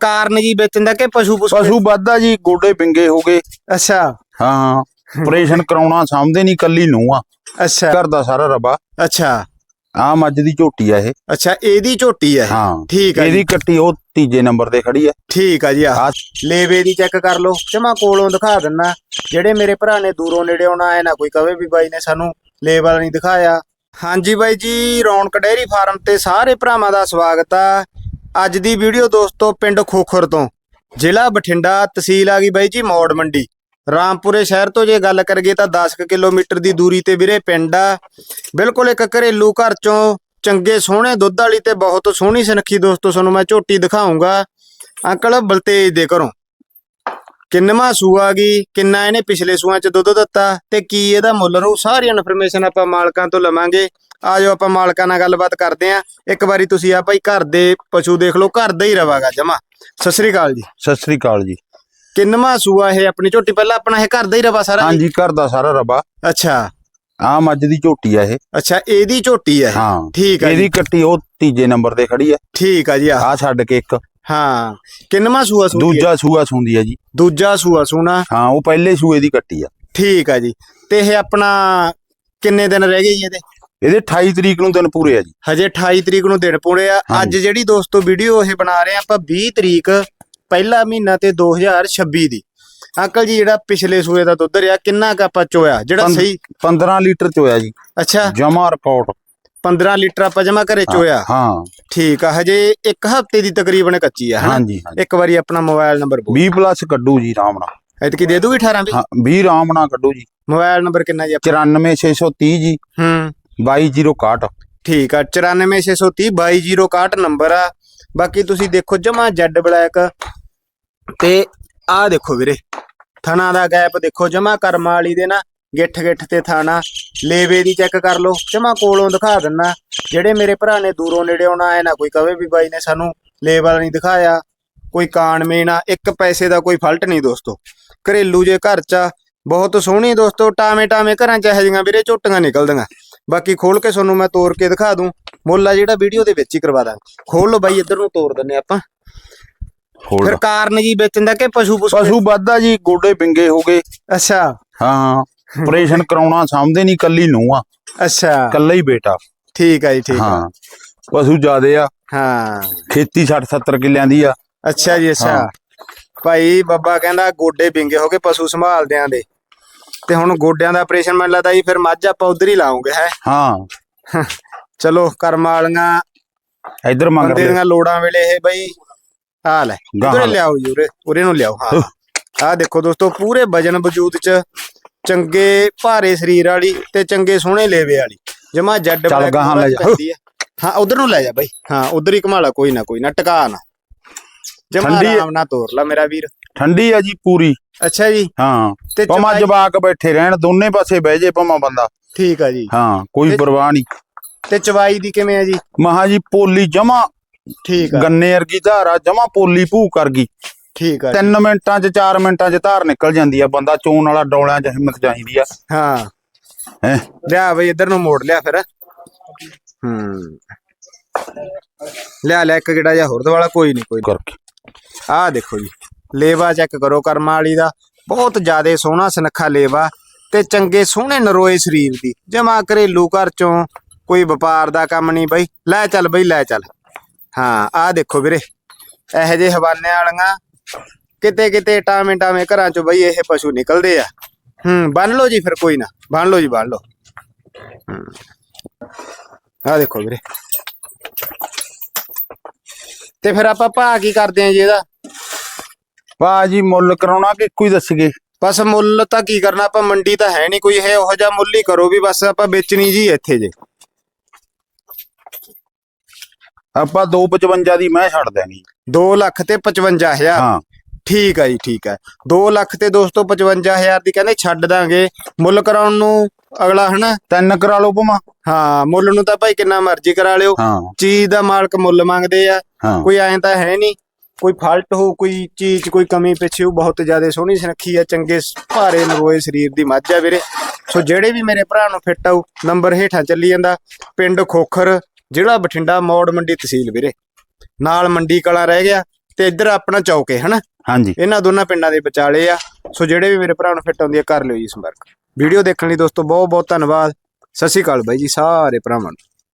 ਕਾਰਨ ਜੀ ਵੇਚਣ ਦਾ ਕਿ ਪਸ਼ੂ ਪੁਸ਼ੂ ਪਸ਼ੂ ਵੱਧਾ ਜੀ ਗੋਡੇ ਵਿੰਗੇ ਹੋ ਗਏ। ਅੱਛਾ। ਹਾਂ ਆਪਰੇਸ਼ਨ ਕਰਾਉਣਾ ਸਮਝਦੇ ਨਹੀਂ ਕੱਲੀ ਨੂੰ ਆ। ਅੱਛਾ। ਘਰ ਦਾ ਸਾਰਾ ਰਬਾ। ਅੱਛਾ। ਆ ਮੱਝ ਦੀ ਝੋਟੀ ਆ ਇਹ। ਅੱਛਾ ਇਹਦੀ ਝੋਟੀ ਹੈ। ਹਾਂ। ਠੀਕ ਹੈ ਇਹਦੀ ਕੱਟੀ ਉਹ ਤੀਜੇ ਨੰਬਰ ਤੇ ਖੜੀ ਆ। ਠੀਕ ਆ ਜੀ ਆ। ਆ ਲੇਵੇ ਦੀ ਚੈੱਕ ਕਰ ਲਓ। ਜਮਾ ਕੋਲੋਂ ਦਿਖਾ ਦਿੰਨਾ। ਜਿਹੜੇ ਮੇਰੇ ਭਰਾ ਨੇ ਦੂਰੋਂ ਨੇੜੇ ਆਉਣਾ ਆਏ ਨਾ ਕੋਈ ਕਵੇ ਵੀ ਬਾਈ ਨੇ ਸਾਨੂੰ ਲੇਵ ਨਹੀਂ ਦਿਖਾਇਆ। ਹਾਂਜੀ ਬਾਈ ਜੀ ਰੌਣਕ ਡੇਅਰੀ ਫਾਰਮ ਤੇ ਸਾਰੇ ਭਰਾਵਾਂ ਦਾ ਸਵਾਗਤ ਆ। ਅੱਜ ਦੀ ਵੀਡੀਓ ਦੋਸਤੋ ਪਿੰਡ ਖੋਖਰ ਤੋਂ। ਜ਼ਿਲ੍ਹਾ ਬਠਿੰਡਾ ਤਹਿਸੀਲ ਆ ਗਈ ਬਾਈ ਜੀ ਮੌੜ ਮੰਡੀ। ਰਾਮਪੁਰੇ ਸ਼ਹਿਰ ਤੋਂ ਜੇ ਗੱਲ ਕਰਗੇ ਤਾਂ 10 ਕੁ ਕਿਲੋਮੀਟਰ ਦੀ ਦੂਰੀ ਤੇ ਵੀਰੇ ਪਿੰਡ ਆ। ਬਿਲਕੁਲ ਇੱਕ ਘਰੇਲੂ ਘਰ ਚੋਂ ਚੰਗੇ ਸੋਹਣੇ ਦੁੱਧ ਵਾਲੀ ਤੇ ਬਹੁਤ ਸੋਹਣੀ ਸੁਨੱਖੀ ਦੋਸਤੋ, ਤੁਹਾਨੂੰ ਮੈਂ ਝੋਟੀ ਦਿਖਾਉਂਗਾ। ਅੰਕਲ ਬਲਤੇਜ ਦੇ ਘਰੋਂ। ਕਿੰਨਵਾਂ ਸੂਆ ਗਈ ਕਿੰਨਾ ਇਹਨੇ ਪਿਛਲੇ ਸੂਆਂ ਚ ਦੁੱਧ ਦਿੱਤਾ ਤੇ ਕੀ ਇਹਦਾ ਮੁੱਲ ਰਹੂ ਸਾਰੀ ਇਨਫੋਰਮੇਸ਼ਨ ਆਪਾਂ ਮਾਲਕਾਂ ਤੋਂ ਲਵਾਂਗੇ। ਆਜੋ ਆਪਾਂ ਮਾਲਕਾਂ ਨਾਲ ਗੱਲਬਾਤ ਕਰਦੇ ਆਂ ਇੱਕ ਵਾਰੀ ਤੁਸੀਂ ਆ ਭਾਈ ਘਰ ਦੇ ਪਸ਼ੂ ਦੇਖ ਲਓ ਘਰ ਦਾ ਹੀ ਰਵਾਗਾ ਜਮਾ। ਸਤਿ ਸ੍ਰੀ ਅਕਾਲ ਜੀ। ਸਤਿ ਸ੍ਰੀ ਅਕਾਲ ਜੀ। ਕਿੰਨਵਾਂ ਸੂਆ ਇਹ ਆਪਣੀ ਝੋਟੀ ਪਹਿਲਾਂ ਆਪਣਾ ਇਹ ਘਰ ਦਾ ਹੀ ਰਵਾ ਸਾਰਾ? ਹਾਂਜੀ ਘਰ ਦਾ ਸਾਰਾ ਰਬਾ ਅੱਛਾ। ਆ ਮੱਝ ਦੀ ਝੋਟੀ ਆ ਇਹ। ਅੱਛਾ ਇਹਦੀ ਝੋਟੀ। ਹਾਂ। ਠੀਕ ਹੈ ਇਹਦੀ ਕੱਟੀ ਉਹ ਤੀਜੇ ਨੰਬਰ ਤੇ ਖੜੀ ਆ। ਠੀਕ ਹੈ ਜੀ ਆ। ਆ ਛੱਡ ਕੇ ਇੱਕ। ਹਾਂ ਕਿੰਨਵਾਂ ਸੂਆ ਸੂਈ ਹੈ? ਦੂਜਾ ਸੂਆ ਸੁੰਦੀ ਆ ਜੀ। ਦੂਜਾ ਸੂਆ ਸੂਣਾ। ਹਾਂ ਉਹ ਪਹਿਲੇ ਸੂਏ ਦੀ ਕੱਟੀ ਆ। ਠੀਕ ਹੈ ਜੀ। ਤੇ ਇਹ ਆਪਣਾ ਕਿੰਨੇ ਦਿਨ ਰਹਿ ਗਏ ਜੀ ਇਹਦੇ? ਇਹਦੇ 28 ਤਰੀਕ ਨੂੰ ਦਿਨ ਪੂਰੇ ਆ ਜੀ। ਹਜੇ 28 ਤਰੀਕ ਨੂੰ ਦਿਨ ਪੂਰੇ ਆ। ਹਾਂਜੀ। ਅੱਜ ਜਿਹੜੀ ਦੋਸਤੋ ਵੀਡੀਓ ਇਹ ਬਣਾ ਰਹੇ ਆ ਆਪਾਂ 20 ਤਰੀਕ ਪਹਿਲਾ ਮਹੀਨਾ ਤੇ 2026 ਦੀ। ਅੰਕਲ ਜੀ ਜਿਹੜਾ ਪਿਛਲੇ ਸੂਏ ਦਾ ਦੁੱਧ ਰਿਹਾ ਕਿੰਨਾ ਕ ਆਪਾਂ ਚੋਇਆ? ਜਿਹੜਾ ਪੰਦ- ਸਹੀ 15 ਲੀਟਰ ਚੋਇਆ ਜੀ। ਅੱਛਾ। ਜਮਾ ਰਿਪੋਰਟ 15 ਲੀਟਰ ਆਪਾਂ ਜਮਾ ਘਰੇ ਚੋਇਆ। ਹਾਂ। ਠੀਕ ਆ ਹਜੇ ਇੱਕ ਹਫ਼ਤੇ ਦੀ ਤਕਰੀਬਨ ਕੱਚੀ ਆ ਹਨਾ? ਹਾਂਜੀ ਹਾਂਜੀ। ਇੱਕ ਵਾਰੀ ਆਪਣਾ ਮੋਬਾਈਲ ਨੰਬਰ ਬੋਲ। 20 ਪਲੱਸ ਕੱਢੂ ਜੀ ਰਾਮ ਨਾਲ। ਐਤਕੀ ਦੇ ਦੂਗੀ 18 ਵੀ? ਹਾਂ 20 ਰਾਮ ਨਾਲ ਕੱਢੂ ਜੀ। ਮੋਬਾਈਲ ਨੰਬਰ ਕਿੰਨਾ ਜੀ ਆਪਣਾ? 94630 ਜੀ। ਹੂੰ। 22061 ਠੀਕ ਆ 94630 22061 ਨੰਬਰ ਆ। ਬਾਕੀ ਤੁਸੀਂ ਦੇਖੋ ਜਮਾ ਜੈਡ ਬਲੈਕ। ਤੇ ਆਹ ਦੇਖੋ ਵੀਰੇ ਥਣਾ ਦਾ ਗੈਪ ਦੇਖੋ ਜਮਾ ਕਰਮਾ ਵਾਲੀ ਦੇ ਨਾ। ਗਿੱਠ ਗਿੱਠ ਤੇ ਥਾਣਾ। ਲੇਵੇ ਦੀ ਚੈੱਕ ਕਰ ਲਓ। ਜਮਾ ਕੋਲੋਂ ਦਿਖਾ ਦਿੰਨਾ। ਜਿਹੜੇ ਮੇਰੇ ਭਰਾ ਨੇ ਦੂਰੋਂ ਨੇੜੇ ਆਉਣਾ ਆਏ ਨਾ ਕੋਈ ਕਵੇ ਵੀ ਬਾਈ ਨੇ ਸਾਨੂੰ ਲੇਵ ਵਾਲਾ ਨਹੀਂ ਦਿਖਾਇਆ। ਕੋਈ ਕਾਣ ਮੇਣਾ ਇੱਕ ਪੈਸੇ ਦਾ ਕੋਈ ਫਲਟ ਨਹੀਂ ਦੋਸਤੋ। ਘਰੇਲੂ ਜੇ ਘਰ ਚ ਆ, ਬਹੁਤ ਸੋਹਣੀ ਦੋਸਤੋ ਟਾਵੇਂ ਟਾਵੇਂ ਘਰਾਂ ਚ ਇਹੋ ਜਿਹੀਆਂ ਵੀਰੇ ਝੋਟੀਆਂ ਨਿਕਲਦੀਆਂ। ਬਾਕੀ ਖੋਲ ਕੇ ਤੁਹਾਨੂੰ ਮੈਂ ਤੋੜ ਕੇ ਦਿਖਾ ਦੂੰ। ਮੁੱਲ ਆ ਜਿਹੜਾ ਵੀਡੀਓ ਦੇ ਵਿੱਚ ਹੀ ਕਰਵਾ ਦਾਂਗੇ। ਖੋਲ ਲਓ ਬਾਈ ਇੱਧਰ ਨੂੰ ਤੋੜ ਦਿੰਨੇ ਆਪਾਂ। ਫਿਰ ਕਾਰਨ ਜੀ ਵੇਚਣ ਦਾ ਕਿ ਪਸ਼ੂ ਪੁਸ਼ੂ ਪਸ਼ੂ ਵੱਧਾ ਜੀ ਗੋਡੇ ਵਿੰਗੇ ਹੋ ਗਏ। ਅੱਛਾ। ਹਾਂ। ਆਪਰੇਸ਼ਨ ਕਰਾਉਣਾ ਸਮਝਦੇ ਨਹੀਂ ਕੱਲੀ ਨੂੰ ਆ। ਅੱਛਾ। ਕੱਲਾ ਹੀ ਬੇਟਾ। ਠੀਕ ਹੈ ਜੀ ਠੀਕ ਹੈ ਹਾਂ ਪਸ਼ੂ ਜ਼ਿਆਦੇ ਆ। ਹਾਂ। ਖੇਤੀ 60 70 ਕਿੱਲਿਆਂ ਦੀ ਆ। ਅੱਛਾ ਜੀ ਅੱਛਾ। ਭਾਈ ਬੱਬਾ ਕਹਿੰਦਾ ਗੋਡੇ ਵਿੰਗੇ ਹੋ ਕੇ ਪਸ਼ੂ ਸੰਭਾਲਦਿਆਂ ਦੇ। ਤੇ ਹੁਣ ਗੋਡਿਆਂ ਦਾ ਆਪਰੇਸ਼ਨ ਮੈਨੂੰ ਲੱਗਦਾ ਜੀ ਫਿਰ ਮੱਝ ਆਪਾਂ ਉਧਰ ਹੀ ਲਾਉਂਗੇ ਹੈ। ਹਾਂ। ਚਲੋ ਕਰਮ ਵਾਲੀਆਂ ਇੱਧਰ ਮੰਗ ਬੰਦੇ ਦੀਆਂ ਲੋੜਾਂ ਵੇਲੇ ਇਹ ਬਈ ਆ ਲੈ ਲੈ। ਲਿਆਓ ਜੀ ਉਰੇ ਉਰੇ ਨੂੰ ਲਿਆਓ ਹਾਂ। ਆ ਦੇਖੋ ਦੋਸਤੋ ਪੂਰੇ ਵਜਨ ਵਜੂਦ ਚ ਚੰਗੇ ਭਾਰੇ ਸਰੀਰ ਵਾਲੀ ਤੇ ਚੰਗੇ ਸੋਹਣੇ ਲੇਵੇ ਵਾਲੀ। ਜਮਾ ਜੱਡ ਚੱਲ ਗਾਹਾਂ ਲੈ ਜਾ। ਹੈ। ਉਧਰ ਨੂੰ ਲੈ ਜਾ ਬਾਈ। ਹਾਂ ਉਧਰ ਹੀ ਘਮਾਲਾ ਕੋਈ ਨਾ ਕੋਈ ਨਾ ਟਕਾ ਨਾ। ਜਮਾ ਠੰਡੀ ਹੈ। ਆਰਾਮ ਨਾਲ ਤੋਰ ਲਾ ਮੇਰਾ ਵੀਰ। ਠੰਡੀ ਆ ਜੀ ਪੂਰੀ। ਅੱਛਾ ਜੀ। ਹਾਂ ਤੇ ਪਮਾ ਚਵਾਈ- ਜਵਾਕ ਬੈਠੇ ਰਹਿਣ ਦੋਨੇ ਪਾਸੇ ਬਹਿ ਜੇ ਪਮਾ ਬੰਦਾ। ਠੀਕ ਆ ਜੀ। ਹਾਂ ਕੋਈ ਤੇ- ਪਰਵਾਹ ਨਹੀਂ। ਤੇ ਚਵਾਈ ਦੀ ਕਿਵੇਂ ਆ ਜੀ? ਮਹਾ ਜੀ ਪੋਲੀ ਜਮਾ ਠੀਕ ਆ। ਗੰਨੇ ਵਰਗੀ ਧਾਰਾ ਜਮਾ ਪੋਲੀ ਭੂ ਕਰ ਗਈ। ਠੀਕ ਆ ਜੀ। 3 ਮਿੰਟਾਂ ਚ 4 ਮਿੰਟਾਂ ਚ ਧਾਰ ਨਿਕਲ ਜਾਂਦੀ ਆ ਬੰਦਾ ਚੋਣ ਵਾਲਾ ਡੋਲਿਆਂ ਚ ਹਿੰਮਤ ਚਾਹੀਦੀ ਆ। ਹਾਂ। ਹੈ? ਲਿਆ ਬਈ ਇੱਧਰ ਨੂੰ ਮੋੜ ਲਿਆ ਫਿਰ। ਹੂੰ। ਲਿਆ ਲੈ ਇੱਕ ਗਿੜਾ ਜਾਂ ਹੋਰ ਦਵਾਲਾ ਕੋਈ ਨਹੀਂ ਕੋਈ ਕਰਕੇ। ਆਹ ਦੇਖੋ ਜੀ ਲੇਵਾ ਚੈੱਕ ਕਰੋ ਕਰਮਾ ਵਾਲੀ ਦਾ। ਬਹੁਤ ਜ਼ਿਆਦਾ ਸੋਹਣਾ ਸੁਨੱਖਾ ਲੇਵਾ ਤੇ ਚੰਗੇ ਸੋਹਣੇ ਨਰੋਏ ਸਰੀਰ ਦੀ। ਜਮਾ ਘਰੇਲੂ ਘਰ ਚੋਂ ਕੋਈ ਵਪਾਰ ਦਾ ਕੰਮ ਨਹੀਂ ਬਈ। ਲੈ ਚੱਲ ਬਈ ਲੈ ਚੱਲ। ਹਾਂ ਆਹ ਦੇਖੋ ਵੀਰੇ ਇਹੋ ਜਿਹੇ ਹਵਾਨੇ ਵਾਲੀਆਂ ਕਿਤੇ ਕਿਤੇ ਟਾਵੇਂ ਟਾਵੇਂ ਘਰਾਂ ਚੋਂ ਬਈ ਇਹ ਪਸ਼ੂ ਨਿਕਲਦੇ ਆ। ਹੂੰ ਬੰਨ ਲਓ ਜੀ ਫਿਰ ਕੋਈ ਨਾ ਬੰਨ ਲਓ ਜੀ ਬੰਨ ਲਓ। ਆਹ ਦੇਖੋ ਵੀਰੇ। ਤੇ ਫਿਰ ਆਪਾਂ ਭਾ ਕੀ ਕਰਦੇ ਆਂ ਜੀ ਇਹਦਾ? ਵਾਹ ਜੀ ਮੁੱਲ ਕਰਾਉਣਾ ਕਿ ਇੱਕੋ ਹੀ ਦੱਸਗੇ ਬਸ ਮੁੱਲ ਤਾਂ ਕੀ ਕਰਨਾ ਆਪਾਂ ਮੰਡੀ ਤਾਂ ਹੈ ਨਹੀਂ ਕੋਈ ਹੈ ਉਹੋ ਜਿਹਾ ਮੁੱਲ ਹੀ ਕਰੋ ਵੀ ਬਸ ਆਪਾਂ ਵੇਚਣੀ ਜੀ ਇੱਥੇ ਜੇ। ਆਪਾਂ 255 ਦੀ ਮੈਂ ਛੱਡ ਦੇਣੀ 2 ਲੱਖ ਤੇ 55000 ਹਾਂ। ਠੀਕ ਹੈ ਜੀ ਠੀਕ ਹੈ 2 ਲੱਖ ਤੇ ਦੋਸਤੋ 55000 ਦੀ ਕਹਿੰਦੇ ਛੱਡ ਦਾਂਗੇ। ਮੁੱਲ ਕਰਾਉਣ ਨੂੰ ਅਗਲਾ ਹਨਾ? ਤਿੰਨ ਕਰਾ ਲਓ ਪਮਾ ਹਾਂ ਮੁੱਲ ਨੂੰ ਤਾਂ ਭਾਈ ਕਿੰਨਾ ਮਰਜ਼ੀ ਕਰਾ ਲਿਓ। ਚੀਜ਼ ਦਾ ਮਾਲਕ ਮੁੱਲ ਮੰਗਦੇ ਆ। ਕੋਈ ਐਂ ਤਾਂ ਹੈ ਨਹੀਂ। ਕੋਈ ਫਾਲਟ ਹੋ ਕੋਈ ਚੀਜ਼ ਕੋਈ ਕਮੀ ਪਿੱਛੇ ਹੋ ਬਹੁਤ ਜ਼ਿਆਦਾ ਸੋਹਣੀ ਸੁਨੱਖੀ ਆ ਚੰਗੇ ਭਾਰੇ ਨਰੋਏ ਸਰੀਰ ਦੀ ਮੱਝ ਆ ਵੀਰੇ। ਸੋ ਜਿਹੜੇ ਵੀ ਮੇਰੇ ਭਰਾ ਨੂੰ ਫਿੱਟ ਆਊ ਨੰਬਰ ਹੇਠਾਂ ਚੱਲੀ ਜਾਂਦਾ। ਪਿੰਡ ਖੋਖਰ ਜ਼ਿਲ੍ਹਾ ਬਠਿੰਡਾ ਮੌੜ ਮੰਡੀ ਤਹਿਸੀਲ ਵੀਰੇ। ਨਾਲ ਮੰਡੀ ਕਲਾ ਰਹਿ ਗਿਆ ਤੇ ਇੱਧਰ ਆਪਣਾ ਚੌਕੇ ਹਨਾ? ਹਾਂਜੀ। ਇਹਨਾਂ ਦੋਨਾਂ ਪਿੰਡਾਂ ਦੇ ਵਿਚਾਲੇ ਆ। ਸੋ ਜਿਹੜੇ ਵੀ ਮੇਰੇ ਭਰਾ ਨੂੰ ਫਿੱਟ ਆਉਂਦੀ ਆ ਕਰ ਲਿਓ ਜੀ ਸੰਪਰਕ। ਵੀਡੀਓ ਦੇਖਣ ਲਈ ਦੋਸਤੋ ਬਹੁਤ ਬਹੁਤ ਧੰਨਵਾਦ। ਸਤਿ ਸ਼੍ਰੀ ਅਕਾਲ ਬਾਈ ਜੀ ਸਾਰੇ ਭਰਾਵਾਂ ਨੂੰ।